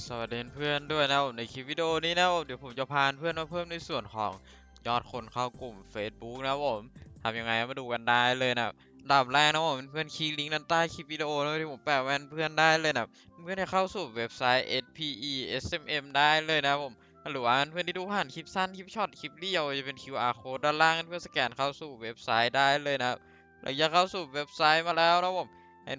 สวัสดีเพื่อนด้วยนะครับในคลิปวิดีโอนี้นะครับเดี๋ยวผมจะพาเพื่อนมาเพิ่มในส่วนของยอดคนเข้ากลุ่ม Facebook นะครับผมทำยังไงมาดูกันได้เลยนะอันดับแรกนะครับผมเพื่อนคลิกลิงก์ด้านใต้คลิปวิดีโอแล้วที่ผมแปะไว้ให้เพื่อนได้เลยนะเพื่อนจะเข้าสู่เว็บไซต์ SPE SMM ได้เลยนะครับผมหรือว่าเพื่อนที่ดูผ่านคลิปสั้นคลิปช็อตคลิปเรียวจะเป็น QR code ด้านล่างเพื่อนสแกนเข้าสู่เว็บไซต์ได้เลยนะครับหลังจากเข้าสู่เว็บไซต์มาแล้วนะครับผม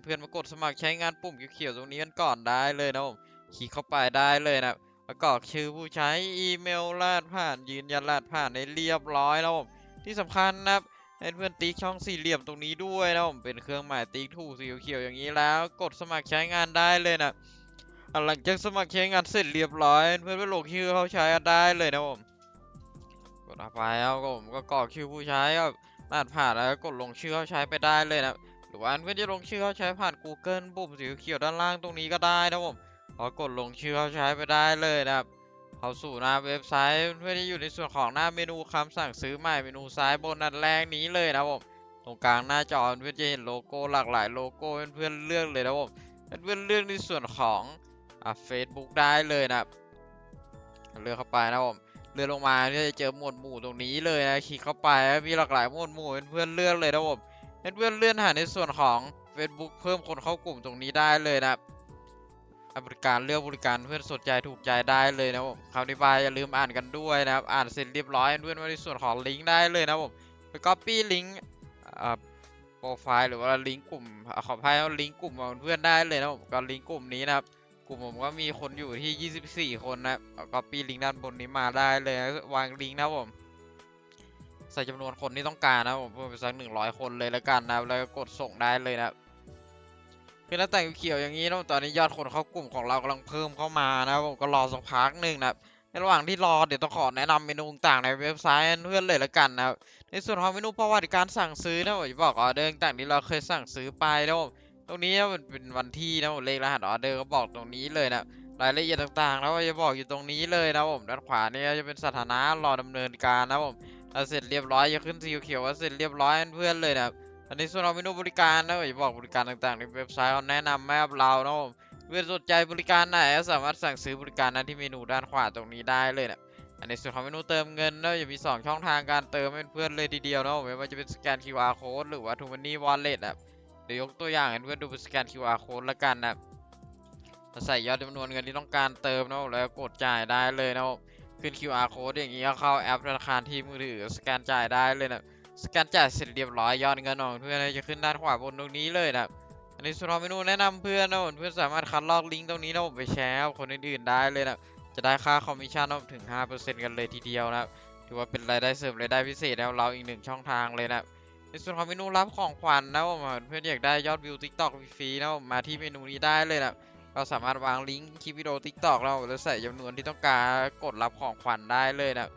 เพื่อนมากดสมัครใช้งานปุ่มเขียวๆตรงนี้กันก่อนได้เลยนะผม คลิกเข้าไปได้เลยนะประกอบชื่อผู้ใช้อีเมลรหัสผ่านยืนยันรหัสผ่านในเรียบร้อยแล้วผมที่สำคัญนะครับให้เพื่อนติ๊กช่องสี่เหลี่ยมตรงนี้ด้วยนะผมเป็นเครื่องหมายติ๊กถูกสีเขียวอย่างนี้แล้ว กดสมัครใช้งานได้เลยนะหลังจากสมัครใช้งานเสร็จเรียบร้อย เพื่อนไปลงชื่อเขาใช้ได้เลยนะผมกดไปแล้วผมก็กรอกชื่อผู้ใช้ครับรหัสผ่านแล้วก็กดลงชื่อเขาใช้ไปได้เลยนะหรือว่าเพื่อนจะลงชื่อเขาใช้ผ่าน Google ปุ่มสีเขียวด้านล่างตรงนี้ก็ได้นะผม พอกดลงชื่อเขาใช้ไปได้เลยนะครับ เข้าสู่หน้าเว็บไซต์เพื่อที่อยู่ในส่วนของหน้าเมนูคำสั่งซื้อใหม่เมนูซ้ายบนนัดแรกนี้เลยนะครับผมตรงกลางหน้าจอเพื่อนจะเห็นโลโก้หลากหลายโลโก้เพื่อนเลือกเลยนะครับผมเพื่อนเลือกในส่วนของอ่าเฟซบุ๊กได้เลยนะครับเลือกเข้าไปนะครับผมเลื่อนลงมาเพื่อจะเจอหมวดหมู่ตรงนี้เลยนะคลิกเข้าไปมีหลากหลายหมวดหมู่เพื่อนเลือกเลยนะครับผมเพื่อนเลื่อนหาในส่วนของ Facebook เพิ่มคนเข้ากลุ่มตรงนี้ได้เลยนะครับ บริการเลือกบริการเพื่อนสนใจถูกใจได้เลยนะครับผมคำอธิบายอย่าลืมอ่านกันด้วยนะครับอ่านเสร็จเรียบร้อยเพื่อนมาในส่วนของลิงก์ได้เลยนะครับผมไปก๊อปปี้ลิงก์โปรไฟล์หรือว่าลิงก์กลุ่มอ่าขออภัยว่าลิงก์กลุ่มของเพื่อนได้เลยนะครับผมก็ลิงก์กลุ่มนี้นะครับกลุ่มผมก็มีคนอยู่ที่ 24 คนนะครับก๊อปปี้ลิงก์ด้านบนนี้มาได้เลยนะวางลิงก์นะครับผมใส่จำนวนคนที่ต้องการนะครับผมเพิ่มไปสัก100 คนเลยแล้วกันนะครับแล้วก็กดส่งได้เลยนะ คือหน้าต่งเขียวอย่างนี้นะตอนนี้ยอดคนเข้ากลุ่มของเรากำลังเพิ่มเข้ามานะผมก็รอสักพักหนึ่งนะครับในระหว่างที่รอเดี๋ยวต้องขอแนะนำเมนูต่างในเว็บไซต์เพื่อนเลยละกันนะครับในส่วนของเมนูประวัติการสั่งซื้อนะผมจะบอกออเดอร์ต่างที่เราเคยสั่งซื้อไปนะผมตรงนี้นะมันเป็นวันที่นะผมเลขรหัสออเดอร์ก็บอกตรงนี้เลยนะรายละเอียดต่างๆ แล้วจะบอกอยู่ตรงนี้เลยนะผมด้านขวาเนี่ยจะเป็นสถานะรอดำเนินการนะผมเสร็จเรียบร้อยจะขึ้นสีเขียวว่าเสร็จเรียบร้อยเพื่อนเลยนะครับ อันนี้ส่วนของเมนูบริการนะอย่าบอกบริการต่างๆในเว็บไซต์เขาแนะนำมาให้เรานะผมเพื่อนสนใจบริการไหนก็สามารถสั่งซื้อบริการนั้นที่เมนูด้านขวาตรงนี้ได้เลยนะอันนี้ส่วนของเมนูเติมเงินนะจะมี 2 ช่องทางการเติมให้เพื่อนเลยทีเดียวนะผมไม่ว่าจะเป็นสแกน QR code หรือว่า t ูมันนี่วอลเล็ตนะเดี๋ยวยกตัวอย่างให้เพื่อนดูเป็นสแกน QR code ละกันนะใส่ยอดจำนวนเงินที่ต้องการเติมนะแล้วกดจ่ายได้เลยนะขึ้น QR code อย่างนี้ก็เข้าแอปธนาคารที่มือถือสแกนจ่ายได้เลยนะ สแกนจ่ายเสร็จเรียบร้อยยอดเงินของเพื่อนจะขึ้นด้านขวาบนตรงนี้เลยนะครับอันนี้ส่วนของเมนูแนะนำเพื่อนนะเพื่อนสามารถคัดลอกลิงก์ตรงนี้นะผมไปแชร์คนอื่นๆได้เลยนะจะได้ค่าคอมมิชชั่นถึง 5%กันเลยทีเดียวนะครับถือว่าเป็นรายได้เสริมรายได้พิเศษแล้วเราอีกหนึ่งช่องทางเลยนะในส่วนของเมนูรับของขวัญนะผมเพื่อนอยากได้ยอดวิว TikTok ฟรีนะมาที่เมนูนี้ได้เลยนะก็สามารถวางลิงก์คลิปวิดีโอ TikTok เราแล้วใส่จำนวนที่ต้องการกดรับของขวัญได้เลยนะ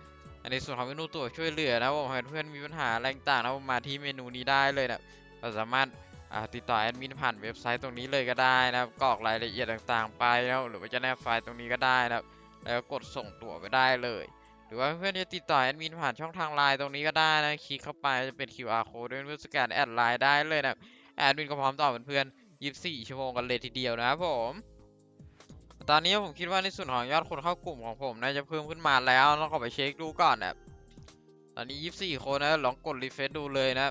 อันนี้ส่วนของเมนูตัวช่วยเหลือนะผมเพื่อนมีปัญหาอะไรต่างนะผมมาที่เมนูนี้ได้เลยนะเราสามารถติดต่อแอดมินผ่านเว็บไซต์ตรงนี้เลยก็ได้นะครับกรอกรายละเอียดต่างๆ ไปนะหรือว่าจะแนบไฟล์ตรงนี้ก็ได้นะครับแล้วก็กดส่งตั๋วไปได้เลย หรือว่าเพื่อนจะติดต่อแอดมินผ่านช่องทางไลน์ตรงนี้ก็ได้นะคลิกเข้าไปจะเป็น QR code ด้วยเพื่อสแกนแอดไลน์ได้เลยนะแอดมินก็พร้อมตอบเพื่อนๆ24 ชั่วโมงกันเลยทีเดียวนะครับผม ตอนนี้ผมคิดว่าในส่วนของยอดคนเข้ากลุ่มของผมน่าจะเพิ่มขึ้นมาแล้วต้องขอไปเช็คดูก่อนนะครับตอนนี้ 24 คนนะลองกดรีเฟซดูเลยนะ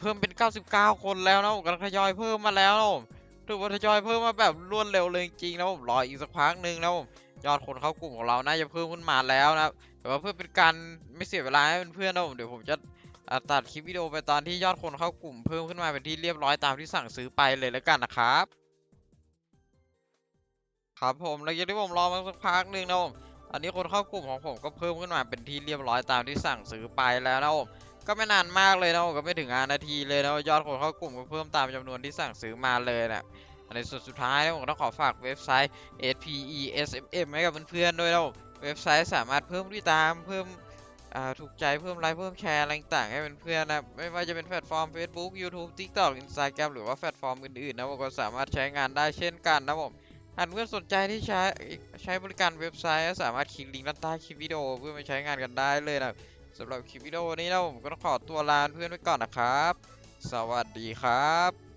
เพิ่มเป็น 99 คนแล้วนะผมกำลังทยอยเพิ่มมาแล้วนะผมถือว่าทยอยเพิ่มมาแบบรวดเร็วเลยจริงๆนะผมรออีกสักพักหนึ่งนะผมยอดคนเข้ากลุ่มของเราน่าจะเพิ่มขึ้นมาแล้วนะแต่ว่าเพื่อเป็นการไม่เสียเวลาให้เพื่อนๆนะผมเดี๋ยวผมจะตัดคลิปวิดีโอไปตอนที่ยอดคนเข้ากลุ่มเพิ่มขึ้นมาเป็นที่เรียบร้อยตามที่สั่งซื้อไปเลยแล้วกันนะครับ ครับผมหลังจากที่ผมรอมาสักพักหนึ่งนะผมตอนนี้คนเข้ากลุ่มของผมก็เพิ่มขึ้นมาเป็นที่เรียบร้อยตามที่สั่งซื้อไปแล้วนะผมก็ไม่นานมากเลยนะผมก็ไม่ถึง5นาทีเลยนะยอดคนเข้ากลุ่มก็เพิ่มตามจำนวนที่สั่งซื้อมาเลยนะในส่วนสุดท้ายนะผมต้องขอฝากเว็บไซต์ SPE SMM ให้กับเพื่อนๆด้วยนะผมเว็บไซต์สามารถเพิ่มผู้ติดตามเพิ่มถูกใจเพิ่มไลค์เพิ่มแชร์อะไรต่างให้เพื่อนๆนะไม่ว่าจะเป็นแพลตฟอร์ม Facebook YouTube TikTok Instagram หรือว่าแพลตฟอร์มอื่นๆนะผมก็สามารถใช้งานได้เช่นกันนะผม หากเพื่อนสนใจที่ใช้ใช้บริการเว็บไซต์ก็สามารถคลิกลิงก์ด้านใต้คลิปวิดีโอเพื่อมาใช้งานกันได้เลยนะสำหรับคลิปวิดีโอนี้นะผมก็ต้องขอตัวลาเพื่อนไว้ก่อนนะครับ สวัสดีครับ